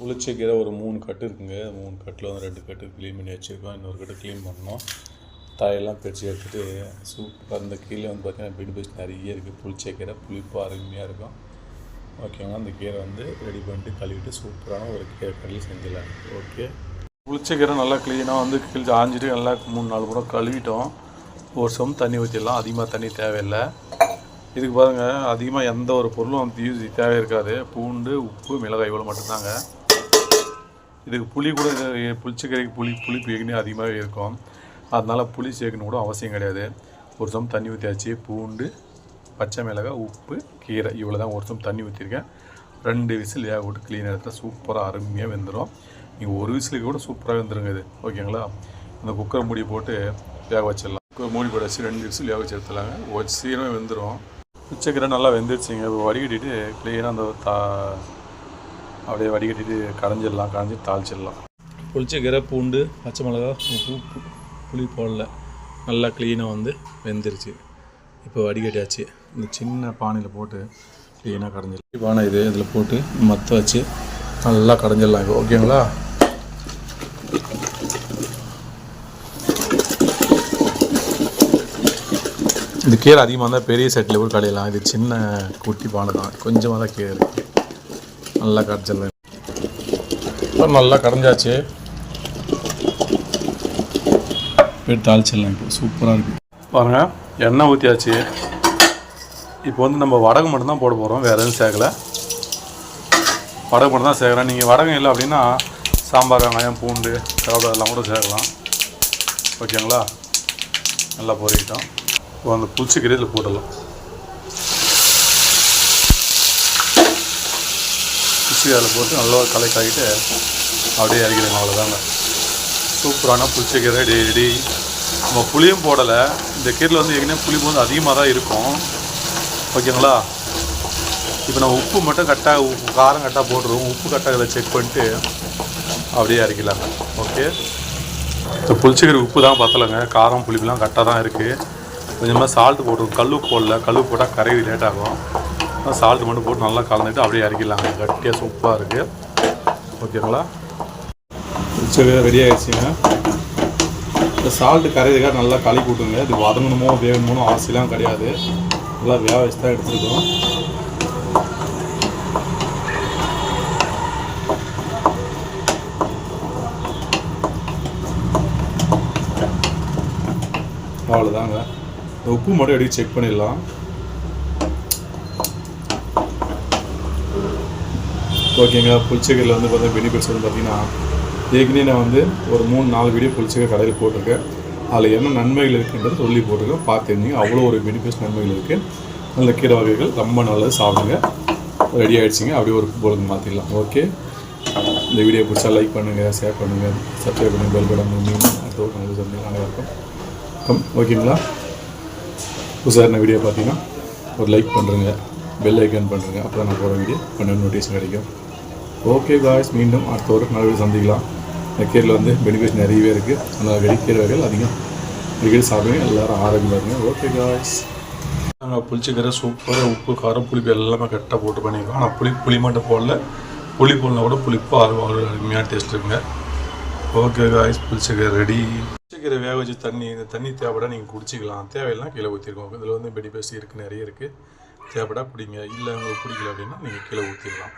புளிச்சக்கீரை ஒரு மூணு கட்டு இருக்குங்க. மூணு கட்டில் வந்து ரெண்டு கட்டு க்ளீன் பண்ணி வச்சுருக்கோம். இன்னொரு கட்டு க்ளீன் பண்ணோம். தாயெல்லாம் பிரித்து எடுத்துகிட்டு சூப்பர் அந்த கீழே வந்து பார்த்தீங்கன்னா பெனிஃபிட்ஸ் நிறைய இருக்குது புளிச்சக்கீரை புளிப்பு அருமையாக இருக்கும். ஓகேங்களா அந்த கீரை வந்து ரெடி பண்ணிட்டு கழுவிட்டு சூப்பரான ஒரு கீரை கடல் செஞ்சிடலாம். ஓகே புளிச்சக்கீரை நல்லா க்ளீனாக வந்து கிழிச்சு ஆஞ்சிட்டு நல்லா மூணு நாலு கூட கழுவிட்டோம். ஒரு சம் தண்ணி ஊற்றிடலாம் அதிகமாக தண்ணி தேவையில்லை. இதுக்கு பாருங்கள் அதிகமாக எந்த ஒரு பொருளும் வந்து யூஸ் தேவை இருக்காது பூண்டு உப்பு மிளகாய் இவ்வளோ மட்டும்தாங்க. இதுக்கு புளி கூட புளிச்சக்கரைக்கு புளி புளிப்பு ஏற்கனவே அதிகமாகவே இருக்கும். அதனால் புளி சேர்க்கணும் கூட அவசியம் கிடையாது. ஒரு சம் தண்ணி ஊற்றியாச்சு பூண்டு பச்சை மிளகாய் உப்பு கீரை இவ்வளோ தான் ஒரு சம் தண்ணி ஊற்றிருக்கேன் ரெண்டு விசில் வேக விட்டு க்ளீன் எடுத்தால் சூப்பராக அருமையாக வெந்துடும் நீங்கள் ஒரு விசிலுக்கு கூட சூப்பராக வெந்துருங்க இது. ஓகேங்களா? அந்த குக்கரை மூடி போட்டு வேக வச்சிடலாம். குக்கர் மூடி போட்டு வச்சு ரெண்டு விசில் வேக வச்சு எடுத்துலாங்க ஒரு சீக்கிரமே வெந்துடும் பிச்சைக்கீரை நல்லா வெந்துருச்சுங்க. வடிகட்டிட்டு க்ளீனாக அந்த தா அப்படியே வடிகட்டிட்டு கடைஞ்சிடலாம் கடைஞ்சி தாளிச்சிடலாம். புளிச்சக்கீரை பூண்டு பச்சை மிளகா உப்பு புளி போடல. நல்லா க்ளீனாக வந்து வெந்துருச்சு. இப்போ வடிகட்டியாச்சு. இந்த சின்ன பானையில் போட்டு க்ளீனாக கரைஞ்சிடலாம் பானை இது இதில் போட்டு மற்ற வச்சு நல்லா கடைஞ்சிடலாம் இப்போ. ஓகேங்களா இந்த கீரை அதிகமாக இருந்தால் பெரிய செட்டில் கூட கடையலாம். இது சின்ன குட்டி பானை தான் கொஞ்சமாக தான் கீரை இருக்குது நல்லா கடைச்சிடலாம் இப்போ நல்லா கடைஞ்சாச்சு போய் தாளிச்சிடலாம் இப்போ. சூப்பராக இருக்குது பாருங்கள் எண்ணெய் ஊற்றியாச்சு இப்போ வந்து நம்ம வடகம் மட்டும்தான் போட போகிறோம் வேறு எதுவும் சேர்க்கலை. வடகம் மட்டும் தான் சேர்க்குறேன். நீங்கள் வடகம் இல்லை அப்படின்னா சாம்பார் வெங்காயம் பூண்டு கருவேப்பிலை எல்லாம் கூட சேர்க்கலாம். ஓகேங்களா? நல்லா பொரிக்கிட்டோம். இப்போ அந்த புளிச்சக்கீரை இதில் போடலாம் புளிச்சி அதில் போட்டு நல்லா ஒரு அப்படியே இறக்கிடுங்க அவ்வளோதாங்க. சூப்பரான புளிச்சக்கீரை ரெடி ரெடி நம்ம புளியும் போடலை. இந்த கீரையில் வந்து ஏற்கனவே புளிப்பு வந்து அதிகமாக தான் இருக்கும். ஓகேங்களா? இப்போ நம்ம உப்பு மட்டும் கரெக்டாக உப்பு காரம் கரெக்டாக போட்டுருவோம். உப்பு கரெக்டாக இதில் செக் பண்ணிட்டு அப்படியே இறக்கலாங்க ஓகே? இந்த புளிச்சக்கீரை உப்பு தான் பத்தலைங்க. காரம் புளிப்புலாம் கரெக்டாக தான் இருக்குது. கொஞ்சமாக சால்ட்டு போட்டுருவோம். கல் போடல. கல் போட்டால் கரைவி லேட் ஆகும். சால்ட் மட்டும் போட்டு நல்லா கலந்துட்டு அப்படியே இறக்கிடலாங்க கட்டியாக சூப்பராக இருக்குது ஓகேங்களா சரி ரெடி ஆகிடுச்சிங்க இந்த சால்ட்டு கரையுதுக்காக நல்லா களி கூட்டுங்க. இது வதங்கணுமோ வேகணுமோ ஆசைலாம் கிடையாது. நல்லா வேக வச்சு தான் எடுத்துருக்கோம். அவ்வளோதாங்க இந்த உப்பு மட்டும் எப்படி செக் பண்ணிடலாம். ஓகேங்க புளிச்சக்கீரையில் வந்து பார்த்தீங்கன்னா பெனிஃபிட்ஸ் வந்து பார்த்தீங்கன்னா ஏற்கனவே நான் வந்து ஒரு மூணு நாலு வீடியோ புளிச்சக்கரை கடையில் போட்டிருக்கேன். அதில் என்ன நன்மைகள் இருக்குன்றது சொல்லி போட்டிருக்கேன். பார்த்துருந்தீங்க. அவ்வளோ ஒரு பெனிஃபிட்ஸ் நன்மைகள் இருக்குது நல்ல கீரை வகைகள் ரொம்ப நல்லது. சாப்பிடுங்க. ரெடி ஆகிடுச்சிங்க அப்படியே ஒரு போலுக்கு மாற்றிடலாம் ஓகே இந்த வீடியோ பிடிச்சா லைக் பண்ணுங்கள் ஷேர் பண்ணுங்கள் சப்ஸ்கிரைப் பண்ணுங்கள் பெல் பட்டன் மீண்டும் அடுத்த ஒரு நல்லது சொன்னீங்க அனைவருக்கும் கம் ஓகேங்களா? புதுசாக வீடியோ பார்த்தீங்கன்னா ஒரு லைக் பண்ணுறேங்க பெல் ஐக்கான் பண்ணுறேங்க அப்போ தான் நான் போகிற வீடியோ பண்ண நோட்டிஃபிகேஷன் கிடைக்கும். ஓகே காய்ஸ் மீண்டும் அடுத்த ஒரு நல்ல சந்திக்கலாம். இந்த கீரையில் வந்து பெனிஃபிட்ஸ் நிறையவே இருக்குது அந்த வெடிக்கீரை வகைகள் அதிகம். அடிக்கடி சாப்பிடுங்க எல்லோரும் ஆரோக்கியமாக இருங்க. ஓகே காய்ஸ் நாங்கள் புளிச்சக்கீரை சூப்பராக உப்பு காரம் புளிப்பு எல்லாமே கரெக்டாக போட்டு பண்ணியிருக்கோம். ஆனால் புளி புளி மட்டும் போடல. புளி போடலாம் கூட புளிப்பாக அருவா அருமையாக டேஸ்ட் இருக்குங்க. ஓகே காய்ஸ் புளிச்சக்கீரை ரெடி புளிச்சக்கீரை வேக வச்சு தண்ணி இந்த தண்ணி தேவைப்பட நீங்கள் குடிச்சிக்கலாம். தேவையில்லாம் கீழே ஊற்றிருக்கோம் இதில் வந்து பெனிஃபிட்ஸ் இருக்குது நிறைய இருக்குது தேவைப்படா பிடிங்க இல்லை உங்களுக்கு பிடிக்கல அப்படின்னா நீங்கள் கீழே ஊற்றிடலாம்